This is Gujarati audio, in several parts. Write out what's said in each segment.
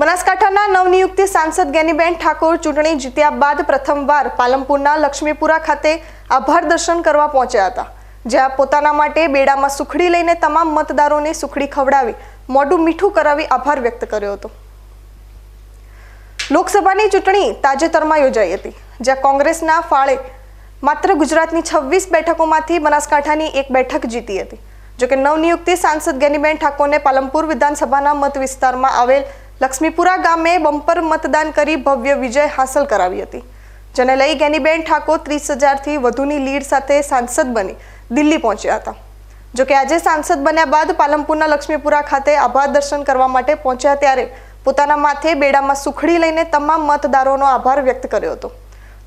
બનાસકાંઠાના નવનિયુક્ત સાંસદ ગેનીબેન ઠાકોર ચૂંટણી જીત્યા બાદ પ્રથમવાર પાલમપુરના લક્ષ્મીપુરા ખાતે આભાર દર્શન કરવા પહોંચ્યા હતા, જ્યાં પોતાના માટે બેડામાં સુખડી લઈને તમામ મતદારોને સુખડી ખવડાવી, મોઢું મીઠું કરાવી આભાર વ્યક્ત કર્યો હતો. લોકસભાની ચૂંટણી તાજેતરમાં યોજાઈ હતી, જ્યાં કોંગ્રેસના ફાળે માત્ર ગુજરાતની છવ્વીસ બેઠકોમાંથી બનાસકાંઠાની એક બેઠક જીતી હતી. જોકે નવનિયુક્તિ સાંસદ ગેનીબેન ઠાકોરને પાલમપુર વિધાનસભાના મત વિસ્તારમાં આવેલ લક્ષ્મીપુરા ગામે બમ્પર મતદાન કરી ભવ્ય વિજય હાંસલ કરાવી હતી, જેને લઈ ગેનીબેન ઠાકોર ત્રીસ હજારથી વધુની લીડ સાથે સાંસદ બની દિલ્હી પહોંચ્યા હતા. જોકે આજે સાંસદ બન્યા બાદ પાલમપુરના લક્ષ્મીપુરા ખાતે આભાર દર્શન કરવા માટે પહોંચ્યા ત્યારે પોતાના માથે બેડામાં સુખડી લઈને તમામ મતદારોનો આભાર વ્યક્ત કર્યો હતો.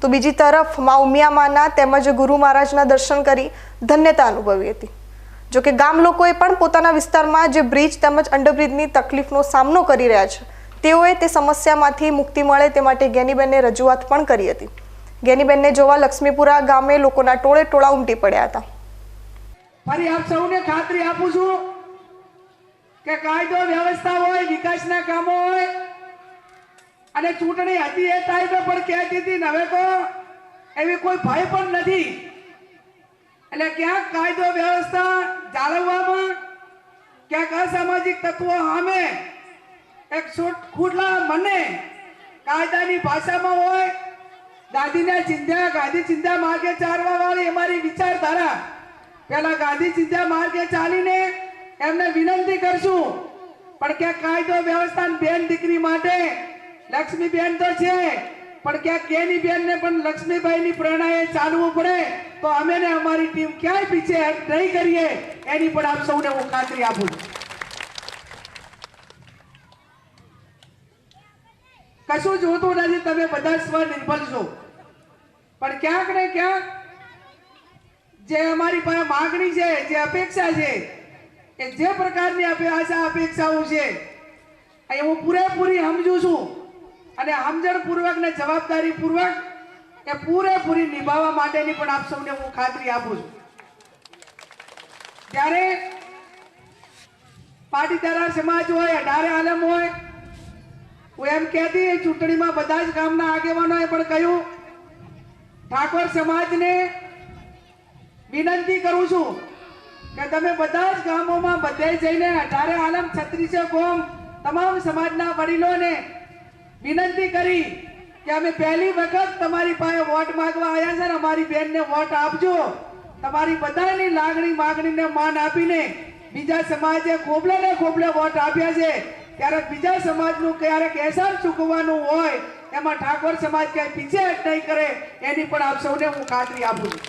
તો બીજી તરફ મા ઉમિયામાના તેમજ ગુરુ મહારાજના દર્શન કરી ધન્યતા અનુભવી હતી. જોકે ગામ લોકોએ પણ પોતાના વિસ્તારમાં જે બ્રિજ તેમજ અંડરબ્રિજની તકલીફનો સામનો કરી રહ્યા છે, તેઓએ તે સમસ્યામાંથી મુક્તિ મળે તે માટે ગેનીબેનને રજૂઆત પણ કરી હતી. ગેનીબેનને જોવા લક્ષ્મીપુરા ગામે લોકોના ટોળે ટોળા ઉમટી પડ્યા હતા. ફરી આપ સૌને ખાતરી આપું છું કે કાયદો વ્યવસ્થા હોય, વિકાસના કામો હોય, અને ચૂંટણી હતી એ ટાઈમે પણ કહેતી હતી હવે તો એવી કોઈ ભય પણ નથી. એટલે ક્યાંક કાયદો વ્યવસ્થા જાળવવામાં, ક્યાંક અસામાજિક તત્વો સામે, એક ખુલ્લા મને કાયદાની ભાષામાં હોય, ગાંધીને ચિંધ્યા, ગાંધી ચિંધ્યા માર્ગે ચાલવા વાળી અમારી વિચારધારા. પેલા ગાંધી ચિંધ્યા માર્ગે ચાલીને એમને વિનંતી કરશું, પણ ક્યાંક કાયદો વ્યવસ્થા બેન દીકરી માટે લક્ષ્મીબેન તો છે. પણ ક્યાંક કેની બેન ને પણ લક્ષ્મીબાઈ ની પ્રેરણાએ ચાલવું પડે, તો અમે ને અમારી ટીમ ક્યાંય પીછે નહીં કરીએ, એની પણ આપ સૌને હું ખાતરી આપું કશું જોતું નથી, તમે બધા સ્વનિર્ભર છો. પણ ક્યાંક ને ક્યાંક જે અમારી પાસે માગણી છે, જે અપેક્ષા છે કે જે પ્રકારની આશા અપેક્ષાઓ છે એ હું પૂરેપૂરી સમજુ છું. અને સમજણ પૂર્વક ને જવાબદારી પૂર્વક એ પૂરેપૂરી નિભાવવા માટેની પણ આપ સૌને હું ખાતરી આપું છું. ત્યારે પાટીદારા સમાજ હોય, અઢારે આલમ હોય, હું એમ કહેતી ચૂંટણીમાં બધા જ ગામના આગેવાનોએ પણ કહ્યું, ઠાકોર સમાજને વિનંતી કરું છું કે તમે બધા જ ગામોમાં બધે જઈને અઢારે આલમ, છત્રીસે કોમ, તમામ સમાજના વડીલોને વિનંતી કરી કે અમે પહેલી વખત તમારી પાસે વોટ માંગવા આવ્યા છે ને, અમારી બેનને વોટ આપજો. તમારી બધાની લાગણી માગણીને માન આપીને બીજા સમાજે ખોબલે ને ખોબલે વોટ આપ્યા છે. ત્યારે બીજા સમાજનું ક્યારેક એહસાન ચૂકવવાનું હોય, એમાં ઠાકોર સમાજ ક્યાંય પીછે નહીં કરે, એની પણ આપ સૌને હું ખાતરી આપું છું.